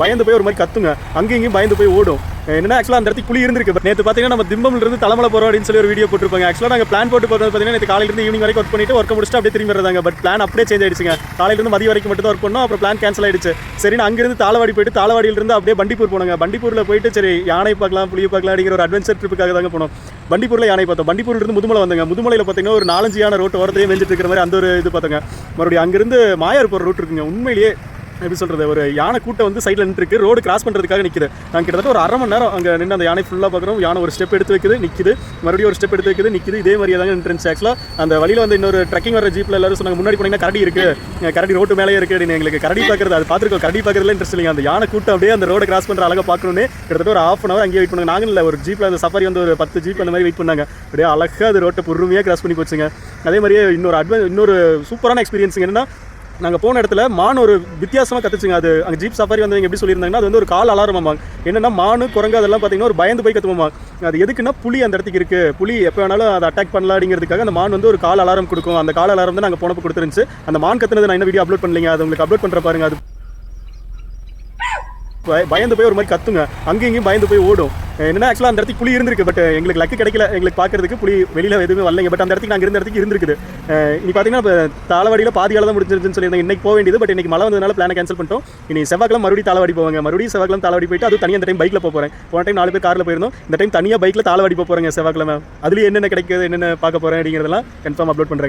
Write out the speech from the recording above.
பயந்து போய் ஒரு மாதிரி கத்துங்க. அங்கேயும் இங்கேயும் பயந்து போய் ஓடும். என்னன்னா ஆக்சுவலாக அந்த இடத்துக்கு புலி இருந்திருக்கு. நேற்று பார்த்தீங்கன்னா நம்ம திம்பம்ல இருந்து தலைமலை போகிறோம் அப்படின்னு சொல்லி ஒரு வீடியோ போட்டுருப்பாங்க. ஆக்சுவலாக நாங்கள் பிளான் போட்டு போகிறது பார்த்தீங்கன்னா நேற்று காலையிலேருந்து ஈவினிங் வரைக்கும் ஒர்க் பண்ணிட்டு ஒர்க் முடிச்சுட்டு அப்படியே திரும்பி வர்றாங்க பட் பிளான் அப்படியே சேஞ்ச் ஆயிடுச்சுங்க. காலையில இருந்து மதிய வரைக்கும் மட்டும் தான் ஒர்க் பண்ணோம். அப்புறம் பிளான் கேன்சல் ஆயிடுச்சு. சரி நான் அங்கிருந்து தாளவாடி போயிட்டு தாளவாடியிலிருந்து அப்படியே பண்டிப்பூர் போனோங்க. பண்டிப்பூரில் போயிட்டு சரி யானை பார்க்கலாம் புளியை பார்க்கலாம் அப்படிங்கிற ஒரு அட்வென்ச்சர் ட்ரிப்புக்காக தாங்க போனோம். பண்டிப்பூரில் யானை பார்த்தோம். பண்டிப்பூர்லேருந்து முதுமலை வந்தாங்க. முதுமலையில் பார்த்தீங்கன்னா ஒரு நாலஞ்சு யானை ரோட்டு ஓரத்தையே வெஞ்சிட்டு இருக்கிற மாதிரி அந்த ஒரு இது பார்த்தோங்க. மறுபடியும் அங்கிருந்து மாயார் போகிற ரூட் இருக்குங்க. உண்மையிலேயே எப்படி சொல்கிறது ஒரு யானை கூட்டம் வந்து சைடில் நின்றுருக்கு. ரோடு கிராஸ் பண்ணுறதுக்காக நிற்கிது நாங்கள் கிட்டத்தட்ட ஒரு அரை மணி நேரம் அங்கே நின்று அந்த யானை ஃபுல்லாக பார்க்குறோம். யானை ஒரு ஸ்டெப் எடுத்து வைக்குது நிற்கிது மறுபடியும் ஒரு ஸ்டெப் எடுத்து வைக்குது நிற்கிது இதே மாதிரியே தாங்க நின்றுச்சு ஆக்சுவலாக அந்த வழியில் வந்து இன்னொரு ட்ரெக்கிங் வர ஜீப்பில் எல்லாரும் சொன்னாங்க முன்னாடி போனீங்கன்னா கரடி இருக்குது கரடி ரோட்டு மேலே இருக்குது அப்படின்னு எங்களுக்கு கரடி பார்க்குறது அது பார்த்துருக்கோம். கரடி பார்க்குறதுல இன்ட்ரெஸ்ட் இல்லைங்க. அந்த யானை கூட்டம் அப்படியே அந்த ரோடு கிராஸ் பண்ணுற அழகாக பார்க்கணுன்னு கிட்டத்தட்ட ஒரு ஆஃப் அன் அவர் அங்கேயே வெயிட் பண்ணுங்க. நாங்கள் இல்லை ஒரு ஜீப்பில் அந்த சஃபாரி வந்து ஒரு பத்து ஜீப் அந்த மாதிரி வெயிட் பண்ணாங்க. அப்படியே அழகாக அது ரோட்டை பொறுமையாக கிராஸ் பண்ணி போச்சுங்க. அதே மாதிரியே இன்னொரு அட்வ இன்னொரு சூப்பரான எக்ஸ்பீரியன்ஸ் என்னன்னா நாங்கள் போன இடத்துல மான் ஒரு வித்தியாசமாக கத்துச்சுங்க. அது அங்கே ஜீப் சஃபாரி வந்து எப்படி சொல்லியிருந்தாங்கன்னா அது வந்து ஒரு கால் அலாரமாங்க என்னன்னா மானு குரங்கு அதெல்லாம் பார்த்தீங்கன்னா ஒரு பயந்து போய் கத்துவோமா அது எதுக்குன்னா புலி அந்த இடத்துக்கு இருக்குது புலி எப்போ வேணாலும் அதை அட்டாக் பண்ணலாம் அப்படிங்கிறதுக்காக அந்த மான் வந்து ஒரு கால் அலாரம் கொடுக்கும். அந்த கால் அலாரம் தான் நாங்கள் போனப்போ கொடுத்துருந்துச்சு. அந்த மான் கத்துனது நான் என்ன வீடியோ அப்லோட் பண்ணலீங்க. அது உங்களுக்கு அப்லோட் பண்ணுற பாருங்க. அது பயந்து போய் ஒரு மாதிரி கத்துங்க. அங்கேயும் இங்கேயும் பயந்து போய் ஓடும். என்னன்னா ஆக்சுவலாக அந்த இடத்துக்கு புளி இருந்திருக்கு பட் எங்களுக்கு லக்கு கிடைக்கல. எங்களுக்கு பார்க்கறதுக்கு புளி வெளியில் எதுவுமே வரலைங்க பட் அந்த இடத்துக்கு நாங்கள் இருந்த இடத்துக்கு இருந்திருக்குது. இனி பார்த்தீங்கன்னா இப்போ தாளவாடியில் பாதி வேலை தான் முடிஞ்சிருச்சுன்னு சொல்லியிருந்தாங்க இன்னைக்கு போக வேண்டியது பட் இன்றைக்கி மழை வந்ததுனால பிளானை கேன்சல் பண்ணிட்டோம். இனி செவ்வாய்க்கிழமை மறுபடியும் தாளவாடி போவாங்க. மறுபடியும் செவ்வாய்க்கிழமை தாளவாடி போயிட்டு அது தனியாக இந்த டைம் பைக்கில் போக போகிறேன் போன டைம் நாலு பேர் காரில் போயிருந்தோம். இந்த டைம் தனியாக பைக்கில் தாளவாடி போக போகிறேங்க செவ்வாய்க்கிழமை. அதுலேயும் என்னென்ன கிடைக்குது என்னென்ன பார்க்க போகிறேன் அப்படிங்கிறதெல்லாம் கன்ஃபார்ம் அப்லோட் பண்ணுறேன்